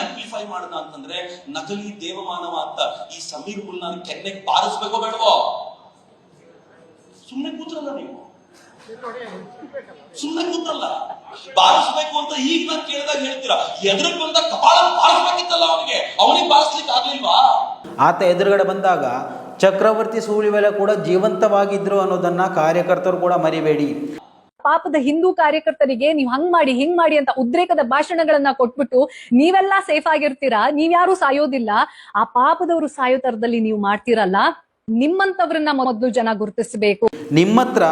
Amplify ಮಾಡದ ಅಂತಂದ್ರೆ ನಕಲಿ ದೇವಮಾನವ ಅಂತ. ಈ ಸಮೀರ್ ಮುಲ್ಲಾನ್ ಕೆನ್ನೆಗೆ ಬಾರಿಸ್ಬೇಕೋ ಬೇಡವೋ? ಸುಮ್ಮನೆ ಕೂತ್ರಲ್ಲ ನೀವು. ಸುಮ್ಮನೆ ಕೂತ್ರಲ್ಲ. ಬಾರಿಸ್ಬೇಕು ಅಂತ ಈಗ ನಾನು ಕೇಳಿದಾಗ ಹೇಳ್ತೀರಾ? ಎದುರಿಗೆ ಬಂದ ಕಪಾಳ ಬಾರಿಸ್ಬೇಕಿತ್ತಲ್ಲ ಅವನಿಗೆ. ಅವನಿಗೆ ಬಾರಿಸ್ಲಿಕ್ಕೆ ಆಗ್ಲಿಲ್ವಾ? ಆತ ಎದುರುಗಡೆ ಬಂದಾಗ ಚಕ್ರವರ್ತಿ ಸೂಳಿವೆಲೆ ಕೂಡ ಜೀವಂತವಾಗಿದ್ರು ಅನ್ನೋದನ್ನ ಕಾರ್ಯಕರ್ತರು ಕೂಡ ಮರಿಬೇಡಿ. ಪಾಪದ ಹಿಂದೂ ಕಾರ್ಯಕರ್ತರಿಗೆ ನೀವು ಹಂಗ್ ಮಾಡಿ, ಹಿಂಗ್ ಮಾಡಿ ಅಂತ ಉದ್ರೇಕದ ಭಾಷಣಗಳನ್ನ ಕೊಟ್ಬಿಟ್ಟು ನೀವೆಲ್ಲ ಸೇಫ್ ಆಗಿರ್ತೀರಾ? ನೀವ್ಯಾರು ಸಾಯೋದಿಲ್ಲ. ಆ ಪಾಪದವರು ಸಾಯೋ ತರದಲ್ಲಿ ನೀವು ಮಾಡ್ತೀರಲ್ಲ. ನಿಮ್ಮಂತವ್ರನ್ನ ಮೊದಲು ಜನ ಗುರುತಿಸಬೇಕು. ನಿಮ್ಮತ್ರ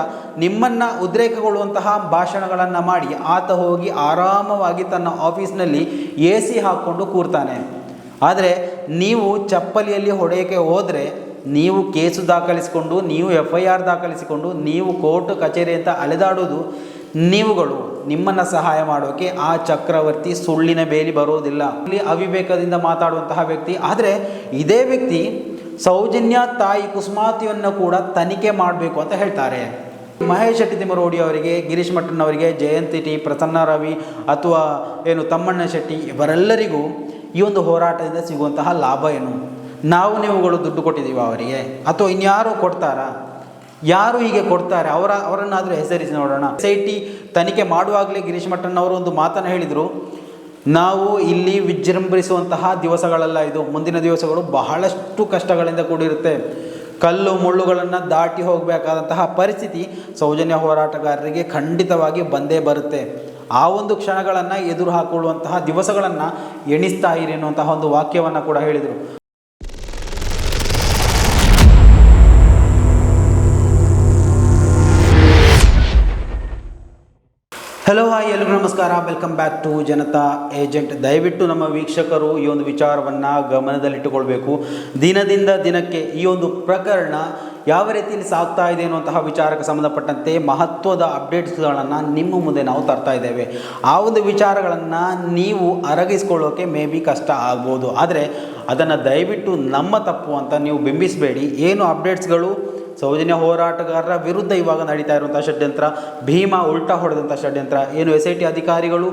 ನಿಮ್ಮನ್ನ ಉದ್ರೇಕಗೊಳ್ಳುವಂತಹ ಭಾಷಣಗಳನ್ನ ಮಾಡಿ ಆತ ಹೋಗಿ ಆರಾಮವಾಗಿ ತನ್ನ ಆಫೀಸ್ನಲ್ಲಿ ಎ ಸಿ ಹಾಕೊಂಡು ಕೂರ್ತಾನೆ. ಆದರೆ ನೀವು ಚಪ್ಪಲಿಯಲ್ಲಿ ಹೊಡೆಯಕ್ಕೆ ಹೋದರೆ ನೀವು ಕೇಸು ದಾಖಲಿಸಿಕೊಂಡು, ನೀವು ಎಫ್ ಐ ಆರ್ ದಾಖಲಿಸಿಕೊಂಡು, ನೀವು ಕೋರ್ಟ್ ಕಚೇರಿ ಅಂತ ಅಲೆದಾಡೋದು ನೀವುಗಳು. ನಿಮ್ಮನ್ನು ಸಹಾಯ ಮಾಡೋಕೆ ಆ ಚಕ್ರವರ್ತಿ ಸುಳ್ಳಿನ ಬೇಲಿ ಬರೋದಿಲ್ಲ. ಇಲ್ಲಿ ಅವಿವೇಕದಿಂದ ಮಾತಾಡುವಂತಹ ವ್ಯಕ್ತಿ. ಆದರೆ ಇದೇ ವ್ಯಕ್ತಿ ಸೌಜನ್ಯ ತಾಯಿ ಕುಸುಮಾತಿಯನ್ನು ಕೂಡ ತನಿಖೆ ಮಾಡಬೇಕು ಅಂತ ಹೇಳ್ತಾರೆ. ಮಹೇಶ್ ಶೆಟ್ಟಿ ತಿಮ್ಮರೋಡಿ ಅವರಿಗೆ, ಗಿರೀಶ್ ಮಟ್ಟನ್ ಅವರಿಗೆ, ಜಯಂತಿ ಟಿ ಪ್ರಸನ್ನ ರವಿ ಅಥವಾ ಏನು ತಮ್ಮಣ್ಣ ಶೆಟ್ಟಿ ಇವರೆಲ್ಲರಿಗೂ ಈ ಒಂದು ಹೋರಾಟದಿಂದ ಸಿಗುವಂತಹ ಲಾಭ ಏನು? ನಾವು ನೀವುಗಳು ದುಡ್ಡು ಕೊಟ್ಟಿದ್ದೀವಿ ಅವರಿಗೆ? ಅಥವಾ ಇನ್ಯಾರು ಕೊಡ್ತಾರಾ? ಯಾರು ಹೀಗೆ ಕೊಡ್ತಾರೆ? ಅವರ, ಅವರನ್ನಾದರೂ ಹೆಸರಿಸಿ ನೋಡೋಣ. ಎಸ್ ಐ ಟಿ ತನಿಖೆ ಮಾಡುವಾಗಲೇ ಗಿರೀಶ್ ಮಠಣ್ಣ ಅವರು ಒಂದು ಮಾತನ್ನು ಹೇಳಿದರು. ನಾವು ಇಲ್ಲಿ ವಿಜೃಂಭಿಸುವಂತಹ ದಿವಸಗಳಲ್ಲ ಇದು. ಮುಂದಿನ ದಿವಸಗಳು ಬಹಳಷ್ಟು ಕಷ್ಟಗಳಿಂದ ಕೂಡಿರುತ್ತೆ. ಕಲ್ಲು ಮುಳ್ಳುಗಳನ್ನು ದಾಟಿ ಹೋಗಬೇಕಾದಂತಹ ಪರಿಸ್ಥಿತಿ ಸೌಜನ್ಯ ಹೋರಾಟಗಾರರಿಗೆ ಖಂಡಿತವಾಗಿ ಬಂದೇ ಬರುತ್ತೆ. ಆ ಒಂದು ಕ್ಷಣಗಳನ್ನು ಎದುರು ಹಾಕೊಳ್ಳುವಂತಹ ದಿವಸಗಳನ್ನು ಎಣಿಸ್ತಾ ಇರಿ ಅನ್ನುವಂತಹ ಒಂದು ವಾಕ್ಯವನ್ನು ಕೂಡ ಹೇಳಿದರು. ಹಲೋ ಹಾಯ್ ಎಲ್ರಿಗೂ ನಮಸ್ಕಾರ. Welcome back to Janata agent ದಯವಿಟ್ಟು ನಮ್ಮ ವೀಕ್ಷಕರು ಈ ಒಂದು ವಿಚಾರವನ್ನು ಗಮನದಲ್ಲಿಟ್ಟುಕೊಳ್ಬೇಕು. ದಿನದಿಂದ ದಿನಕ್ಕೆ ಈ ಒಂದು ಪ್ರಕರಣ ಯಾವ ರೀತಿಯಲ್ಲಿ ಸಾಗ್ತಾ ಇದೆ ಅನ್ನುವಂತಹ ವಿಚಾರಕ್ಕೆ ಸಂಬಂಧಪಟ್ಟಂತೆ ಮಹತ್ವದ ಅಪ್ಡೇಟ್ಸ್ಗಳನ್ನು ನಿಮ್ಮ ಮುಂದೆ ನಾವು ತರ್ತಾ ಇದ್ದೇವೆ. ಆ ಒಂದು ವಿಚಾರಗಳನ್ನು ನೀವು ಅರಗಿಸ್ಕೊಳ್ಳೋಕೆ ಮೇ ಬಿ ಕಷ್ಟ ಆಗ್ಬೋದು. ಆದರೆ ಅದನ್ನು ದಯವಿಟ್ಟು ನಮ್ಮ ತಪ್ಪು ಅಂತ ನೀವು ಬಿಂಬಿಸಬೇಡಿ. ಏನು ಅಪ್ಡೇಟ್ಸ್ಗಳು? ಸೌಜನ್ಯ ಹೋರಾಟಗಾರರ ವಿರುದ್ಧ ಇವಾಗ ನಡೀತಾ ಇರುವಂಥ ಷಡ್ಯಂತ್ರ, ಭೀಮಾ ಉಲ್ಟಾ ಹೊಡೆದಂಥ ಷಡ್ಯಂತ್ರ, ಏನು ಎಸ್ ಐ ಟಿ ಅಧಿಕಾರಿಗಳು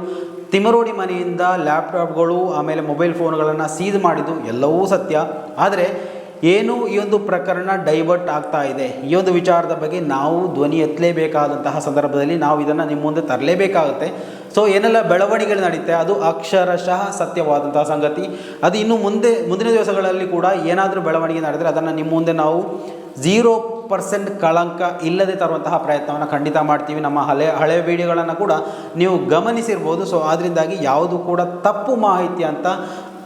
ತಿಮರೋಡಿ ಮನೆಯಿಂದ ಲ್ಯಾಪ್ಟಾಪ್ಗಳು, ಆಮೇಲೆ ಮೊಬೈಲ್ ಫೋನ್ಗಳನ್ನು ಸೀಸ್ ಮಾಡಿದ್ದು ಎಲ್ಲವೂ ಸತ್ಯ. ಆದರೆ ಏನು ಈ ಒಂದು ಪ್ರಕರಣ ಡೈವರ್ಟ್ ಆಗ್ತಾ ಇದೆ? ಈ ಒಂದು ವಿಚಾರದ ಬಗ್ಗೆ ನಾವು ಧ್ವನಿ ಎತ್ತಲೇಬೇಕಾದಂತಹ ಸಂದರ್ಭದಲ್ಲಿ ನಾವು ಇದನ್ನು ನಿಮ್ಮ ಮುಂದೆ ತರಲೇಬೇಕಾಗುತ್ತೆ. ಸೊ ಏನೆಲ್ಲ ಬೆಳವಣಿಗೆಗಳು ನಡೀತೆ? ಅದು ಅಕ್ಷರಶಃ ಸತ್ಯವಾದಂತಹ ಸಂಗತಿ. ಅದು ಇನ್ನು ಮುಂದೆ, ಮುಂದಿನ ದಿವಸಗಳಲ್ಲಿ ಕೂಡ ಏನಾದರೂ ಬೆಳವಣಿಗೆ ನಡೆದರೆ ಅದನ್ನು ನಿಮ್ಮ ಮುಂದೆ ನಾವು ಝೀರೋ ಪರ್ಸೆಂಟ್ ಕಳಂಕ ಇಲ್ಲದೆ ತರುವಂತಹ ಪ್ರಯತ್ನವನ್ನು ಖಂಡಿತ ಮಾಡ್ತೀವಿ. ನಮ್ಮ ಹಳೆ ಹಳೆಯ ವಿಡಿಯೋಗಳನ್ನು ಕೂಡ ನೀವು ಗಮನಿಸಿರ್ಬೋದು. ಸೊ ಆದ್ದರಿಂದಾಗಿ ಯಾವುದು ಕೂಡ ತಪ್ಪು ಮಾಹಿತಿ ಅಂತ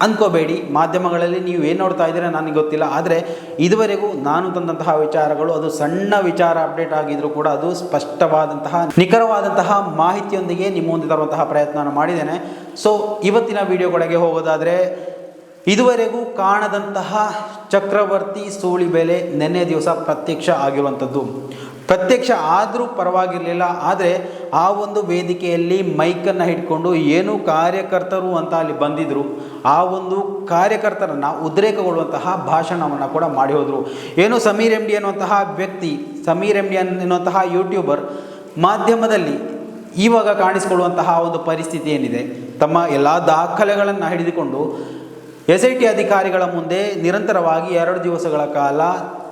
ಅಂದ್ಕೋಬೇಡಿ ಮಾಧ್ಯಮಗಳಲ್ಲಿ ನೀವು ಏನು ನೋಡ್ತಾ ಇದ್ದೀರಾ ನನಗೆ ಗೊತ್ತಿಲ್ಲ. ಆದರೆ ಇದುವರೆಗೂ ನಾನು ತಂದಂತಹ ವಿಚಾರಗಳು, ಅದು ಸಣ್ಣ ವಿಚಾರ ಅಪ್ಡೇಟ್ ಆಗಿದ್ರೂ ಕೂಡ ಅದು ಸ್ಪಷ್ಟವಾದಂತಹ, ನಿಖರವಾದಂತಹ ಮಾಹಿತಿಯೊಂದಿಗೆ ನಿಮ್ಮ ಮುಂದೆ ತರುವಂತಹ ಪ್ರಯತ್ನವನ್ನು ಮಾಡಿದ್ದೇನೆ. ಸೊ ಇವತ್ತಿನ ವಿಡಿಯೋಗಳಿಗೆ ಹೋಗೋದಾದರೆ ಇದುವರೆಗೂ ಕಾಣದಂತಹ ಚಕ್ರವರ್ತಿ ಸೂಳಿಬೆಲೆ ನೆನ್ನೆ ದಿವಸ ಪ್ರತ್ಯಕ್ಷ ಆಗಿರುವಂಥದ್ದು. ಪ್ರತ್ಯಕ್ಷ ಆದರೂ ಪರವಾಗಿರಲಿಲ್ಲ, ಆದರೆ ಆ ಒಂದು ವೇದಿಕೆಯಲ್ಲಿ ಮೈಕನ್ನು ಹಿಡ್ಕೊಂಡು ಏನು ಕಾರ್ಯಕರ್ತರು ಅಂತ ಅಲ್ಲಿ ಬಂದಿದ್ದರು ಆ ಒಂದು ಕಾರ್ಯಕರ್ತರನ್ನು ಉದ್ರೇಕಗೊಳ್ಳುವಂತಹ ಭಾಷಣವನ್ನು ಕೂಡ ಮಾಡಿ ಹೋದರು. ಏನು ಸಮೀರ್ ಎಂ ಡಿ ಅನ್ನುವಂತಹ ವ್ಯಕ್ತಿ, ಸಮೀರ್ ಎಂ ಡಿ ಅನ್ನುವಂತಹ ಯೂಟ್ಯೂಬರ್ ಮಾಧ್ಯಮದಲ್ಲಿ ಇವಾಗ ಕಾಣಿಸಿಕೊಳ್ಳುವಂತಹ ಒಂದು ಪರಿಸ್ಥಿತಿ ಏನಿದೆ? ತಮ್ಮ ಎಲ್ಲ ದಾಖಲೆಗಳನ್ನು ಹಿಡಿದುಕೊಂಡು ಎಸ್ ಐ ಟಿ ಅಧಿಕಾರಿಗಳ ಮುಂದೆ ನಿರಂತರವಾಗಿ ಎರಡು ದಿವಸಗಳ ಕಾಲ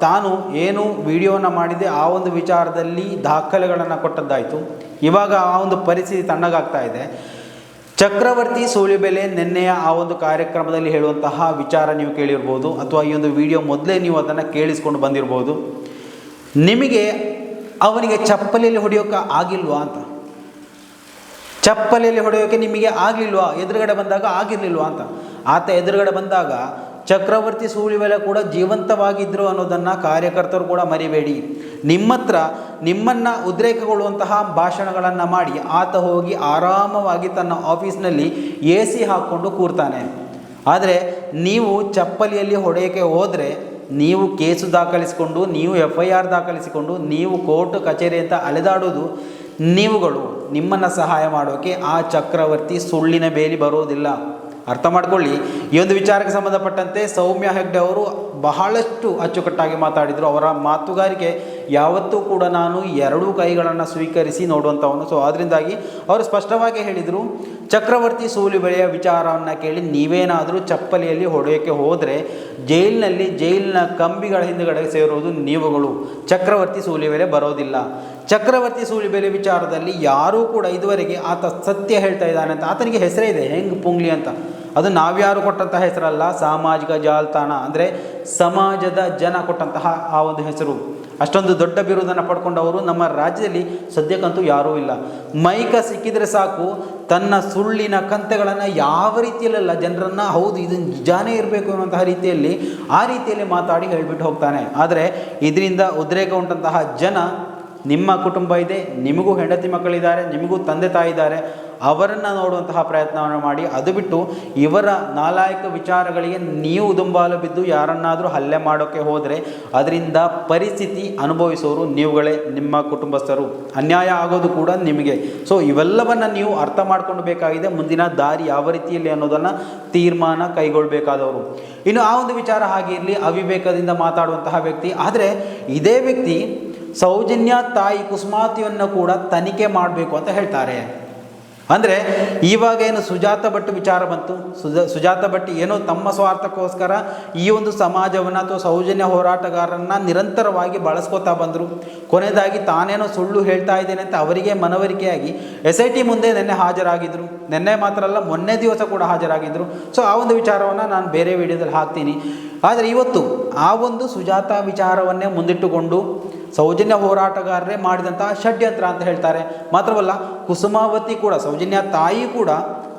ತಾನು ಏನು ವಿಡಿಯೋನ ಮಾಡಿದೆ, ಆ ಒಂದು ವಿಚಾರದಲ್ಲಿ ದಾಖಲೆಗಳನ್ನು ಕೊಟ್ಟದ್ದಾಯಿತು. ಇವಾಗ ಆ ಒಂದು ಪರಿಸ್ಥಿತಿ ತಣ್ಣಗಾಗ್ತಾ ಇದೆ. ಚಕ್ರವರ್ತಿ ಸೂಳಿಬೆಲೆ ನಿನ್ನೆಯ ಆ ಒಂದು ಕಾರ್ಯಕ್ರಮದಲ್ಲಿ ಹೇಳುವಂತಹ ವಿಚಾರ ನೀವು ಕೇಳಿರ್ಬೋದು, ಅಥವಾ ಈ ಒಂದು ವಿಡಿಯೋ ಮೊದಲೇ ನೀವು ಅದನ್ನು ಕೇಳಿಸ್ಕೊಂಡು ಬಂದಿರ್ಬೋದು. ನಿಮಗೆ ಅವನಿಗೆ ಚಪ್ಪಲಿಯಲ್ಲಿ ಹೊಡೆಯೋಕೆ ಆಗಿಲ್ವಾ ಅಂತ? ಚಪ್ಪಲಿಯಲ್ಲಿ ಹೊಡೆಯೋಕೆ ನಿಮಗೆ ಆಗಲಿಲ್ವಾ? ಎದುರುಗಡೆ ಬಂದಾಗ ಆಗಿರಲಿಲ್ವಾ ಅಂತ? ಆತ ಎದುರುಗಡೆ ಬಂದಾಗ ಚಕ್ರವರ್ತಿ ಸೂಳಿವೆಲೆ ಕೂಡ ಜೀವಂತವಾಗಿದ್ದರು ಅನ್ನೋದನ್ನು ಕಾರ್ಯಕರ್ತರು ಕೂಡ ಮರಿಬೇಡಿ. ನಿಮ್ಮ ಹತ್ರ ನಿಮ್ಮನ್ನು ಉದ್ರೇಕಗೊಳ್ಳುವಂತಹ ಭಾಷಣಗಳನ್ನು ಮಾಡಿ ಆತ ಹೋಗಿ ಆರಾಮವಾಗಿ ತನ್ನ ಆಫೀಸ್ನಲ್ಲಿ ಎ ಸಿ ಹಾಕ್ಕೊಂಡು ಕೂರ್ತಾನೆ. ಆದರೆ ನೀವು ಚಪ್ಪಲಿಯಲ್ಲಿ ಹೊಡೆಯೋಕ್ಕೆ ಹೋದರೆ ನೀವು ಕೇಸು ದಾಖಲಿಸಿಕೊಂಡು, ನೀವು ಎಫ್ ಐ ಆರ್ ದಾಖಲಿಸಿಕೊಂಡು, ನೀವು ಕೋರ್ಟ್ ಕಚೇರಿ ಅಂತ ಅಲೆದಾಡೋದು ನೀವುಗಳು. ನಿಮ್ಮನ್ನು ಸಹಾಯ ಮಾಡೋಕ್ಕೆ ಆ ಚಕ್ರವರ್ತಿ ಸುಳ್ಳಿನ ಬೇಲಿ ಬರೋದಿಲ್ಲ. ಅರ್ಥ ಮಾಡ್ಕೊಳ್ಳಿ. ಈ ಒಂದು ವಿಚಾರಕ್ಕೆ ಸಂಬಂಧಪಟ್ಟಂತೆ ಸೌಮ್ಯ ಹೆಗ್ಡೆ ಅವರು ಬಹಳಷ್ಟು ಅಚ್ಚುಕಟ್ಟಾಗಿ ಮಾತಾಡಿದರು. ಅವರ ಮಾತುಗಾರಿಕೆ ಯಾವತ್ತೂ ಕೂಡ ನಾನು ಎರಡೂ ಕೈಗಳನ್ನು ಸ್ವೀಕರಿಸಿ ನೋಡುವಂಥವನು. ಸೊ ಅದರಿಂದಾಗಿ ಅವರು ಸ್ಪಷ್ಟವಾಗಿ ಹೇಳಿದರು, ಚಕ್ರವರ್ತಿ ಸೂಲಿಬೆಳೆಯ ವಿಚಾರವನ್ನು ಕೇಳಿ ನೀವೇನಾದರೂ ಚಪ್ಪಲಿಯಲ್ಲಿ ಹೊಡೆಯೋಕ್ಕೆ ಹೋದರೆ ಜೈಲಿನಲ್ಲಿ ಜೈಲಿನ ಕಂಬಿಗಳ ಹಿಂದುಗಡೆ ಸೇರುವುದು ನೀವುಗಳು. ಚಕ್ರವರ್ತಿ ಸೂಲಿಬೆಲೆ ಬರೋದಿಲ್ಲ. ಚಕ್ರವರ್ತಿ ಸೂಲಿಬೆಲೆ ವಿಚಾರದಲ್ಲಿ ಯಾರೂ ಕೂಡ ಇದುವರೆಗೆ ಆತ ಸತ್ಯ ಹೇಳ್ತಾ ಇದ್ದಾನೆ ಅಂತ. ಆತನಿಗೆ ಹೆಸರೇ ಇದೆ. ಹೆಂಗೆ ಪುಂಗ್ಲಿ ಅಂತ. ಅದು ನಾವ್ಯಾರು ಕೊಟ್ಟಂತಹ ಹೆಸರಲ್ಲ, ಸಾಮಾಜಿಕ ಜಾಲತಾಣ, ಅಂದರೆ ಸಮಾಜದ ಜನ ಕೊಟ್ಟಂತಹ ಆ ಒಂದು ಹೆಸರು. ಅಷ್ಟೊಂದು ದೊಡ್ಡ ಬಿರುದನ್ನು ಪಡ್ಕೊಂಡವರು ನಮ್ಮ ರಾಜ್ಯದಲ್ಲಿ ಸದ್ಯಕ್ಕಂತೂ ಯಾರೂ ಇಲ್ಲ. ಮೈಕ ಸಿಕ್ಕಿದರೆ ಸಾಕು, ತನ್ನ ಸುಳ್ಳಿನ ಕಂತೆಗಳನ್ನು ಯಾವ ರೀತಿಯಲ್ಲ ಜನರನ್ನು ಹೌದು, ಇದು ನಿಜಾನೇ ಇರಬೇಕು ಅನ್ನುವಂತಹ ರೀತಿಯಲ್ಲಿ ಆ ರೀತಿಯಲ್ಲಿ ಮಾತಾಡಿ ಹೇಳಿಬಿಟ್ಟು ಹೋಗ್ತಾನೆ. ಆದರೆ ಇದರಿಂದ ಉದ್ರೇಕ ಉಂಟಂತಹ ಜನ ನಿಮ್ಮ ಕುಟುಂಬ ಇದೆ, ನಿಮಗೂ ಹೆಂಡತಿ ಮಕ್ಕಳಿದ್ದಾರೆ, ನಿಮಗೂ ತಂದೆ ತಾಯಿ ಇದ್ದಾರೆ ಅವರನ್ನು ನೋಡುವಂತಹ ಪ್ರಯತ್ನವನ್ನು ಮಾಡಿ, ಅದು ಬಿಟ್ಟು ಇವರ ನಾಲಾಯಕ ವಿಚಾರಗಳಿಗೆ ನೀವು ದುಂಬಾಲು ಬಿದ್ದು ಯಾರನ್ನಾದರೂ ಹಲ್ಲೆ ಮಾಡೋಕ್ಕೆ ಹೋದರೆ ಅದರಿಂದ ಪರಿಸ್ಥಿತಿ ಅನುಭವಿಸೋರು ನೀವುಗಳೇ, ನಿಮ್ಮ ಕುಟುಂಬಸ್ಥರು. ಅನ್ಯಾಯ ಆಗೋದು ಕೂಡ ನಿಮಗೆ. ಸೊ ಇವೆಲ್ಲವನ್ನು ನೀವು ಅರ್ಥ ಮಾಡ್ಕೊಂಡು ಬೇಕಾಗಿದೆ. ಮುಂದಿನ ದಾರಿ ಯಾವ ರೀತಿಯಲ್ಲಿ ಅನ್ನೋದನ್ನು ತೀರ್ಮಾನ ಕೈಗೊಳ್ಳಬೇಕಾದವರು ಇನ್ನು ಆ ಒಂದು ವಿಚಾರ ಹಾಗೆ ಇರಲಿ. ಅವಿವೇಕದಿಂದ ಮಾತಾಡುವಂತಹ ವ್ಯಕ್ತಿ. ಆದರೆ ಇದೇ ವ್ಯಕ್ತಿ ಸೌಜನ್ಯ ತಾಯಿ ಕುಸುಮಾತಿಯನ್ನು ಕೂಡ ತನಿಖೆ ಮಾಡಬೇಕು ಅಂತ ಹೇಳ್ತಾರೆ. ಅಂದರೆ ಇವಾಗ ಏನು ಸುಜಾತ ಭಟ್ ವಿಚಾರ ಬಂತು. ಸುಜ, ಸುಜಾತ ಭಟ್ ಏನೋ ತಮ್ಮ ಸ್ವಾರ್ಥಕ್ಕೋಸ್ಕರ ಈ ಒಂದು ಸಮಾಜವನ್ನು ಅಥವಾ ಸೌಜನ್ಯ ಹೋರಾಟಗಾರರನ್ನು ನಿರಂತರವಾಗಿ ಬಳಸ್ಕೋತಾ ಬಂದರು. ಕೊನೆಯದಾಗಿ ತಾನೇನೋ ಸುಳ್ಳು ಹೇಳ್ತಾ ಇದ್ದೇನೆ ಅಂತ ಅವರಿಗೆ ಮನವರಿಕೆಯಾಗಿ ಎಸ್ ಐ ಟಿ ಮುಂದೆ ನಿನ್ನೆ ಹಾಜರಾಗಿದ್ದರು ನಿನ್ನೆ ಮಾತ್ರ ಅಲ್ಲ, ಮೊನ್ನೆ ದಿವಸ ಕೂಡ ಹಾಜರಾಗಿದ್ದರು ಸೊ ಆ ಒಂದು ವಿಚಾರವನ್ನು ನಾನು ಬೇರೆ ವಿಡಿಯೋದಲ್ಲಿ ಹಾಕ್ತೀನಿ. ಆದರೆ ಇವತ್ತು ಆ ಒಂದು ಸುಜಾತ ವಿಚಾರವನ್ನೇ ಮುಂದಿಟ್ಟುಕೊಂಡು ಸೌಜನ್ಯ ಹೋರಾಟಗಾರರೇ ಮಾಡಿದಂತಹ ಷಡ್ಯಂತ್ರ ಅಂತ ಹೇಳ್ತಾರೆ. ಮಾತ್ರವಲ್ಲ, ಕುಸುಮಾವತಿ ಕೂಡ, ಸೌಜನ್ಯ ತಾಯಿ ಕೂಡ,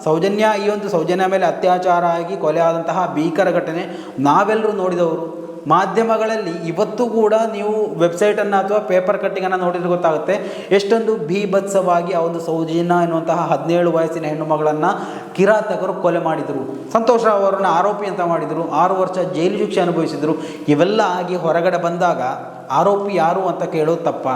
ಸೌಜನ್ಯ ಈ ಒಂದು ಸೌಜನ್ಯ ಮೇಲೆ ಅತ್ಯಾಚಾರ ಆಗಿ ಕೊಲೆ ಆದಂತಹ ಭೀಕರ ಘಟನೆ ನಾವೆಲ್ಲರೂ ನೋಡಿದವರು. ಮಾಧ್ಯಮಗಳಲ್ಲಿ ಇವತ್ತು ಕೂಡ ನೀವು ವೆಬ್ಸೈಟನ್ನು ಅಥವಾ ಪೇಪರ್ ಕಟ್ಟಿಂಗನ್ನು ನೋಡಿದ್ರೆ ಗೊತ್ತಾಗುತ್ತೆ. ಎಷ್ಟೊಂದು ಭೀಭತ್ಸವಾಗಿ ಆ ಒಂದು ಸೌಜನ್ಯ ಎನ್ನುವಂತಹ ಹದಿನೇಳು ವಯಸ್ಸಿನ ಹೆಣ್ಣು ಮಗಳನ್ನು ಕಿರಾತಕರು ಕೊಲೆ ಮಾಡಿದರು. ಸಂತೋಷ ಅವರನ್ನು ಆರೋಪಿ ಅಂತ ಮಾಡಿದರು. ಆರು ವರ್ಷ ಜೈಲು ಶಿಕ್ಷೆ ಅನುಭವಿಸಿದರು. ಇವೆಲ್ಲ ಆಗಿ ಹೊರಗಡೆ ಬಂದಾಗ ಆರೋಪಿ ಯಾರು ಅಂತ ಕೇಳೋದು ತಪ್ಪ?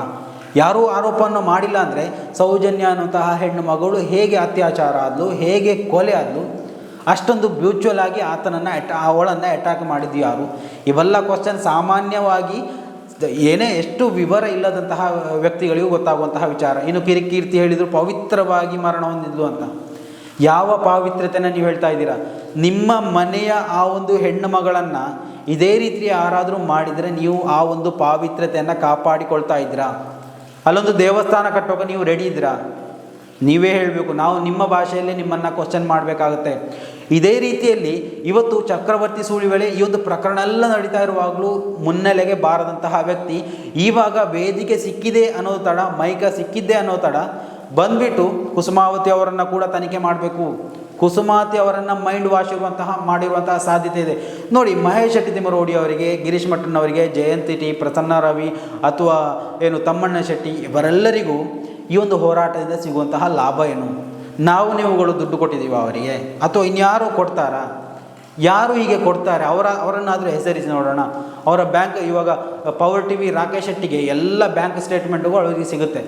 ಯಾರೂ ಆರೋಪವನ್ನು ಮಾಡಿಲ್ಲ ಅಂದರೆ ಸೌಜನ್ಯ ಅನ್ನುವಂತಹ ಹೆಣ್ಣು ಮಗಳು ಹೇಗೆ ಅತ್ಯಾಚಾರ ಆದಲು, ಹೇಗೆ ಕೊಲೆ ಆದಲು? ಅಷ್ಟೊಂದು ಬ್ಯೂಚುವಲ್ ಆಗಿ ಆತನನ್ನು ಅಟ್ ಅವಳನ್ನು ಅಟ್ಯಾಕ್ ಮಾಡಿದ್ದು ಯಾರು? ಇವೆಲ್ಲ ಕ್ವಶನ್ ಸಾಮಾನ್ಯವಾಗಿ ಏನೇ ಎಷ್ಟು ವಿವರ ಇಲ್ಲದಂತಹ ವ್ಯಕ್ತಿಗಳಿಗೂ ಗೊತ್ತಾಗುವಂತಹ ವಿಚಾರ. ಇನ್ನು ಕಿರಿಕೀರ್ತಿ ಹೇಳಿದರು ಪವಿತ್ರವಾಗಿ ಮರಣ ಹೊಂದಿದ್ಲು ಅಂತ. ಯಾವ ಪಾವಿತ್ರ್ಯತೆಯನ್ನು ನೀವು ಹೇಳ್ತಾ ಇದ್ದೀರಾ? ನಿಮ್ಮ ಮನೆಯ ಆ ಒಂದು ಹೆಣ್ಣು ಮಗಳನ್ನು ಇದೇ ರೀತಿ ಯಾರಾದರೂ ಮಾಡಿದರೆ ನೀವು ಆ ಒಂದು ಪಾವಿತ್ರ್ಯತೆಯನ್ನು ಕಾಪಾಡಿಕೊಳ್ತಾ ಇದ್ದೀರಾ? ಅಲ್ಲೊಂದು ದೇವಸ್ಥಾನ ಕಟ್ಟೋಕೆ ನೀವು ರೆಡಿ ಇದ್ದೀರಾ? ನೀವೇ ಹೇಳಬೇಕು, ನಾವು ನಿಮ್ಮ ಭಾಷೆಯಲ್ಲಿ ನಿಮ್ಮನ್ನು ಕ್ವಶನ್ ಮಾಡಬೇಕಾಗುತ್ತೆ. ಇದೇ ರೀತಿಯಲ್ಲಿ ಇವತ್ತು ಚಕ್ರವರ್ತಿ ಸೂಳಿವೇಳೆ ಈ ಒಂದು ಪ್ರಕರಣ ಎಲ್ಲ ನಡೀತಾ ಇರುವಾಗಲೂ ಮುನ್ನೆಲೆಗೆ ಬಾರದಂತಹ ವ್ಯಕ್ತಿ ಈವಾಗ ವೇದಿಕೆ ಸಿಕ್ಕಿದೆ ಅನ್ನೋ ತಡ, ಮೈಕ ಸಿಕ್ಕಿದ್ದೆ ಅನ್ನೋ ತಡ ಬಂದ್ಬಿಟ್ಟು ಕುಸುಮಾವತಿ ಅವರನ್ನು ಕೂಡ ತನಿಖೆ ಮಾಡಬೇಕು. ಕುಸುಮಾವತಿ ಅವರನ್ನು ಮೈಂಡ್ ವಾಶ್ ಇರುವಂತಹ ಮಾಡಿರುವಂತಹ ಸಾಧ್ಯತೆ ಇದೆ. ನೋಡಿ, ಮಹೇಶ್ ಶೆಟ್ಟಿ ತಿಮ್ಮರೋಡಿ ಅವರಿಗೆ, ಗಿರೀಶ್ ಮಟ್ಟನ್ ಅವರಿಗೆ, ಜಯಂತಿ ಟಿ, ಪ್ರಸನ್ನ ರವಿ ಅಥವಾ ಏನು ತಮ್ಮಣ್ಣ ಶೆಟ್ಟಿ ಇವರೆಲ್ಲರಿಗೂ ಈ ಒಂದು ಹೋರಾಟದಿಂದ ಸಿಗುವಂತಹ ಲಾಭ ಏನು? ನಾವು ನೀವುಗಳು ದುಡ್ಡು ಕೊಟ್ಟಿದ್ದೀವ ಅವರಿಗೆ? ಅಥವಾ ಇನ್ಯಾರು ಕೊಡ್ತಾರಾ? ಯಾರು ಹೀಗೆ ಕೊಡ್ತಾರೆ? ಅವರ, ಅವರನ್ನಾದರೂ ಹೆಸರಿಸಿ ನೋಡೋಣ. ಅವರ ಬ್ಯಾಂಕ್ ಇವಾಗ ಪವರ್ ಟಿ ವಿ ರಾಕೇಶ್ ಶೆಟ್ಟಿಗೆ ಎಲ್ಲ ಬ್ಯಾಂಕ್ ಸ್ಟೇಟ್ಮೆಂಟ್ಗೂ ಅವರಿಗೆ ಸಿಗುತ್ತೆ.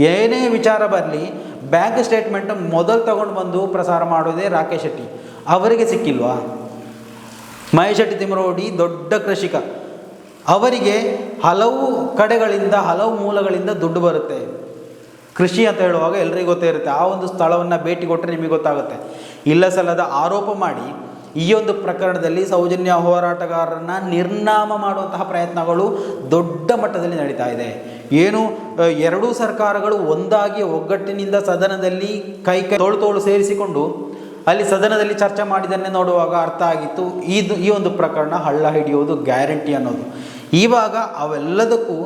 ಏನೇ ವಿಚಾರ ಬರಲಿ ಬ್ಯಾಂಕ್ ಸ್ಟೇಟ್ಮೆಂಟ್ ಮೊದಲು ತಗೊಂಡು ಬಂದು ಪ್ರಸಾರ ಮಾಡೋದೇ ರಾಕೇಶ್ ಶೆಟ್ಟಿ. ಅವರಿಗೆ ಸಿಕ್ಕಿಲ್ವಾ? ಮಹೇಶ್ ಶೆಟ್ಟಿ ತಿಮ್ಮರೋಡಿ ದೊಡ್ಡ ಕೃಷಿಕ. ಅವರಿಗೆ ಹಲವು ಕಡೆಗಳಿಂದ, ಹಲವು ಮೂಲಗಳಿಂದ ದುಡ್ಡು ಬರುತ್ತೆ. ಕೃಷಿ ಅಂತ ಹೇಳುವಾಗ ಎಲ್ರಿಗೂ ಗೊತ್ತೇ ಇರುತ್ತೆ ಆ ಒಂದು ಸ್ಥಳವನ್ನು ಭೇಟಿ ಕೊಟ್ಟರೆ ನಿಮಗೆ ಗೊತ್ತಾಗುತ್ತೆ. ಇಲ್ಲ ಸಲ್ಲದ ಆರೋಪ ಮಾಡಿ ಈ ಒಂದು ಪ್ರಕರಣದಲ್ಲಿ ಸೌಜನ್ಯ ಹೋರಾಟಗಾರರನ್ನ ನಿರ್ನಾಮ ಮಾಡುವಂತಹ ಪ್ರಯತ್ನಗಳು ದೊಡ್ಡ ಮಟ್ಟದಲ್ಲಿ ನಡೀತಾ ಇದೆ. ಏನು? ಎರಡೂ ಸರ್ಕಾರಗಳು ಒಂದಾಗಿ ಒಗ್ಗಟ್ಟಿನಿಂದ ಸದನದಲ್ಲಿ ಕೈ ಕೈ ತೋಳು ತೋಳು ಸೇರಿಸಿಕೊಂಡು ಅಲ್ಲಿ ಸದನದಲ್ಲಿ ಚರ್ಚೆ ಮಾಡಿದ್ದನ್ನೇ ನೋಡುವಾಗ ಅರ್ಥ ಆಗಿತ್ತು, ಇದು ಈ ಒಂದು ಪ್ರಕರಣ ಹಳ್ಳ ಹಿಡಿಯೋದು ಗ್ಯಾರಂಟಿ ಅನ್ನೋದು. ಇವಾಗ ಅವೆಲ್ಲದಕ್ಕೂ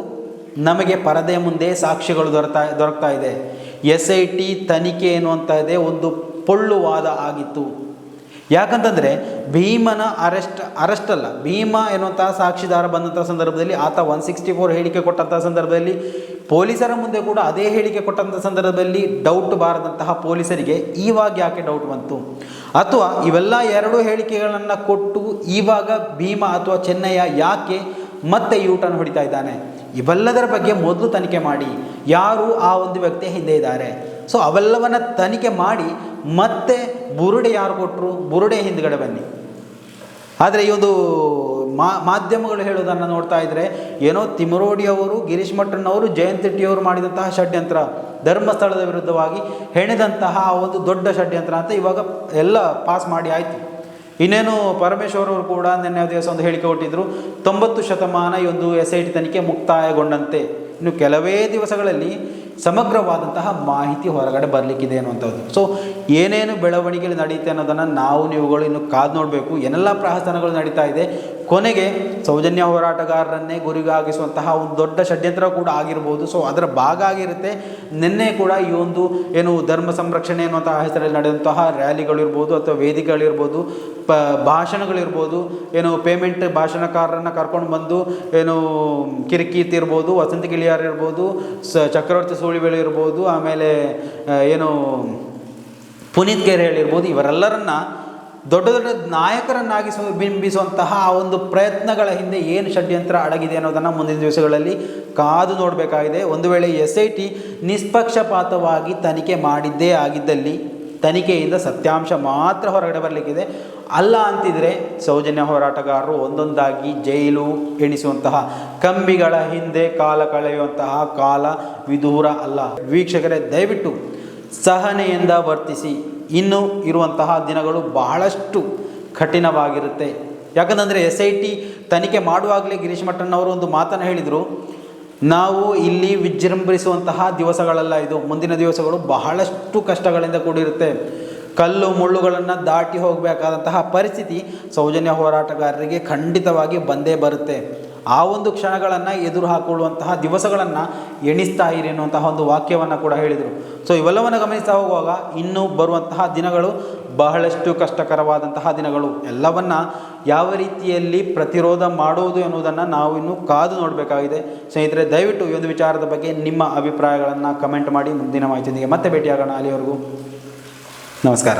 ನಮಗೆ ಪರದೆ ಮುಂದೆ ಸಾಕ್ಷಿಗಳು ದೊರತಾ, ದೊರಕ್ತಾ ಇದೆ. ಎಸ್ ಐ ಟಿ ತನಿಖೆ ಇದೆ, ಒಂದು ಪೊಳ್ಳುವಾದ ಆಗಿತ್ತು. ಯಾಕಂತಂದರೆ ಭೀಮನ ಅರೆಸ್ಟ್ ಅರೆಸ್ಟ್ ಅಲ್ಲ, ಭೀಮ ಎನ್ನುವಂತಹ ಸಾಕ್ಷಿದಾರ ಬಂದಂಥ ಸಂದರ್ಭದಲ್ಲಿ ಆತ ಒನ್ ಸಿಕ್ಸ್ಟಿ ಫೋರ್ ಹೇಳಿಕೆ ಕೊಟ್ಟಂಥ ಸಂದರ್ಭದಲ್ಲಿ ಪೊಲೀಸರ ಮುಂದೆ ಕೂಡ ಅದೇ ಹೇಳಿಕೆ ಕೊಟ್ಟಂಥ ಸಂದರ್ಭದಲ್ಲಿ ಡೌಟ್ ಬಾರದಂತಹ ಪೊಲೀಸರಿಗೆ ಇವಾಗ ಯಾಕೆ ಡೌಟ್ ಬಂತು? ಅಥವಾ ಇವೆಲ್ಲ ಎರಡು ಹೇಳಿಕೆಗಳನ್ನು ಕೊಟ್ಟು ಇವಾಗ ಭೀಮಾ ಅಥವಾ ಚೆನ್ನಯ್ಯ ಯಾಕೆ ಮತ್ತೆ ಯೂಟರ್ನ್ ಹೊಡಿತಾ ಇದ್ದಾನೆ? ಇವೆಲ್ಲದರ ಬಗ್ಗೆ ಮೊದಲು ತನಿಖೆ ಮಾಡಿ. ಯಾರು ಆ ಒಂದು ವ್ಯಕ್ತಿಯ ಹಿಂದೆ ಇದ್ದಾರೆ? ಸೊ ಅವೆಲ್ಲವನ್ನು ತನಿಖೆ ಮಾಡಿ ಮತ್ತೆ ಬುರುಡೆ ಯಾರು ಕೊಟ್ಟರು ಬುರುಡೆ ಹಿಂದ್ಗಡೆ ಬನ್ನಿ. ಆದರೆ ಈ ಮಾ ಮಾಧ್ಯಮಗಳು ಹೇಳೋದನ್ನು ನೋಡ್ತಾ ಇದ್ದರೆ ಏನೋ ತಿಮರೋಡಿ ಅವರು ಗಿರೀಶ್ ಮಠಣ್ಣವರು ಜಯಂತಿಟ್ಟಿಯವರು ಮಾಡಿದಂತಹ ಷಡ್ಯಂತ್ರ, ಧರ್ಮಸ್ಥಳದ ವಿರುದ್ಧವಾಗಿ ಹೆಣೆದಂತಹ ಒಂದು ದೊಡ್ಡ ಷಡ್ಯಂತ್ರ ಅಂತ ಇವಾಗ ಎಲ್ಲ ಪಾಸ್ ಮಾಡಿ ಆಯಿತು. ಇನ್ನೇನು ಪರಮೇಶ್ವರ್ ಅವರು ಕೂಡ ನಿನ್ನೆ ದಿವಸ ಒಂದು ಹೇಳಿಕೆ ಕೊಟ್ಟಿದ್ದರು ತೊಂಬತ್ತು ಶತಮಾನ ಈ ಒಂದು ಎಸ್ ಐ ಟಿ ತನಿಖೆ ಮುಕ್ತಾಯಗೊಂಡಂತೆ. ಇನ್ನು ಕೆಲವೇ ದಿವಸಗಳಲ್ಲಿ ಸಮಗ್ರವಾದಂತಹ ಮಾಹಿತಿ ಹೊರಗಡೆ ಬರಲಿಕ್ಕಿದೆ ಅನ್ನುವಂಥದ್ದು. ಸೊ ಏನೇನು ಬೆಳವಣಿಗೆಗಳು ನಡೆಯುತ್ತೆ ಅನ್ನೋದನ್ನು ನಾವು ನೀವುಗಳು ಇನ್ನು ಕಾದು ನೋಡಬೇಕು. ಏನೆಲ್ಲ ಪ್ರಹಸನಗಳು ನಡೀತಾ ಇದೆ ಕೊನೆಗೆ ಸೌಜನ್ಯ ಹೋರಾಟಗಾರರನ್ನೇ ಗುರಿಗಾಗಿಸುವಂತಹ ಒಂದು ದೊಡ್ಡ ಷಡ್ಯಂತ್ರ ಕೂಡ ಆಗಿರ್ಬೋದು. ಸೊ ಅದರ ಭಾಗ ಆಗಿರುತ್ತೆ. ನಿನ್ನೆ ಕೂಡ ಈ ಒಂದು, ಏನು, ಧರ್ಮ ಸಂರಕ್ಷಣೆ ಅನ್ನುವಂತಹ ಹೆಸರಲ್ಲಿ ನಡೆದಂತಹ ರ್ಯಾಲಿಗಳಿರ್ಬೋದು ಅಥವಾ ವೇದಿಕೆಗಳಿರ್ಬೋದು ಪ ಭಾಷಣಗಳಿರ್ಬೋದು ಏನು ಪೇಮೆಂಟ್ ಭಾಷಣಕಾರರನ್ನು ಕರ್ಕೊಂಡು ಬಂದು, ಏನು ಕಿರಿಕೀರ್ತಿ ಇರ್ಬೋದು ವಸಂತ ಗಿಳಿಯಾರ್ ಇರ್ಬೋದು, ಸ, ಚಕ್ರವರ್ತಿ ಸೂಳಿಬೆಳೆ ಇರ್ಬೋದು, ಆಮೇಲೆ ಏನು, ಪುನೀತ್ ಗೆರೆ ಹೇಳಿರ್ಬೋದು ಇವರೆಲ್ಲರನ್ನ ದೊಡ್ಡ ದೊಡ್ಡ ನಾಯಕರನ್ನಾಗಿ ಬಿಂಬಿಸುವಂತಹ ಆ ಒಂದು ಪ್ರಯತ್ನಗಳ ಹಿಂದೆ ಏನು ಷಡ್ಯಂತ್ರ ಅಡಗಿದೆ ಅನ್ನೋದನ್ನು ಮುಂದಿನ ದಿವಸಗಳಲ್ಲಿ ಕಾದು ನೋಡಬೇಕಾಗಿದೆ. ಒಂದು ವೇಳೆ ಎಸ್ ಐ ಟಿ ನಿಷ್ಪಕ್ಷಪಾತವಾಗಿ ತನಿಖೆ ಮಾಡಿದ್ದೇ ಆಗಿದ್ದಲ್ಲಿ ತನಿಖೆಯಿಂದ ಸತ್ಯಾಂಶ ಮಾತ್ರ ಹೊರಗಡೆ ಬರಲಿಕ್ಕಿದೆ. ಅಲ್ಲ ಅಂತಿದ್ರೆ ಸೌಜನ್ಯ ಹೋರಾಟಗಾರರು ಒಂದೊಂದಾಗಿ ಜೈಲು ಎಣಿಸುವಂತಹ ಕಂಬಿಗಳ ಹಿಂದೆ ಕಾಲ ಕಳೆಯುವಂತಹ ಕಾಲ ವಿದೂರ ಅಲ್ಲ. ವೀಕ್ಷಕರೇ, ದಯವಿಟ್ಟು ಸಹನೆಯಿಂದ ವರ್ತಿಸಿ. ಇನ್ನು ಇರುವಂತಹ ದಿನಗಳು ಬಹಳಷ್ಟು ಕಠಿಣವಾಗಿರುತ್ತೆ. ಯಾಕಂತಂದರೆ ಎಸ್ ಐ ಟಿ ತನಿಖೆ ಮಾಡುವಾಗಲೇ ಗಿರೀಶ್ ಮಠಣ್ಣವರು ಒಂದು ಮಾತನ್ನು ಹೇಳಿದರು, ನಾವು ಇಲ್ಲಿ ವಿಜೃಂಭಿಸುವಂತಹ ದಿವಸಗಳಲ್ಲ ಇದು. ಮುಂದಿನ ದಿವಸಗಳು ಬಹಳಷ್ಟು ಕಷ್ಟಗಳಿಂದ ಕೂಡಿರುತ್ತೆ. ಕಲ್ಲು ಮುಳ್ಳುಗಳನ್ನು ದಾಟಿ ಹೋಗಬೇಕಾದಂತಹ ಪರಿಸ್ಥಿತಿ ಸೌಜನ್ಯ ಹೋರಾಟಗಾರರಿಗೆ ಖಂಡಿತವಾಗಿ ಬಂದೇ ಬರುತ್ತೆ. ಆ ಒಂದು ಕ್ಷಣಗಳನ್ನು ಎದುರು ಹಾಕೊಳ್ಳುವಂತಹ ದಿವಸಗಳನ್ನು ಎಣಿಸ್ತಾ ಇರಿ ಅನ್ನುವಂತಹ ಒಂದು ವಾಕ್ಯವನ್ನು ಕೂಡ ಹೇಳಿದರು. ಸೊ ಇವೆಲ್ಲವನ್ನು ಗಮನಿಸ್ತಾ ಹೋಗುವಾಗ ಇನ್ನೂ ಬರುವಂತಹ ದಿನಗಳು ಬಹಳಷ್ಟು ಕಷ್ಟಕರವಾದಂತಹ ದಿನಗಳು. ಎಲ್ಲವನ್ನ ಯಾವ ರೀತಿಯಲ್ಲಿ ಪ್ರತಿರೋಧ ಮಾಡುವುದು ಎನ್ನುವುದನ್ನು ನಾವು ಇನ್ನೂ ಕಾದು ನೋಡಬೇಕಾಗಿದೆ. ಸ್ನೇಹಿತರೆ, ದಯವಿಟ್ಟು ಈ ವಿಚಾರದ ಬಗ್ಗೆ ನಿಮ್ಮ ಅಭಿಪ್ರಾಯಗಳನ್ನು ಕಮೆಂಟ್ ಮಾಡಿ. ಮುಂದಿನ ಮಾಹಿತಿಯೊಂದಿಗೆ ಮತ್ತೆ ಭೇಟಿಯಾಗೋಣ. ಅಲ್ಲಿವರೆಗೂ ನಮಸ್ಕಾರ.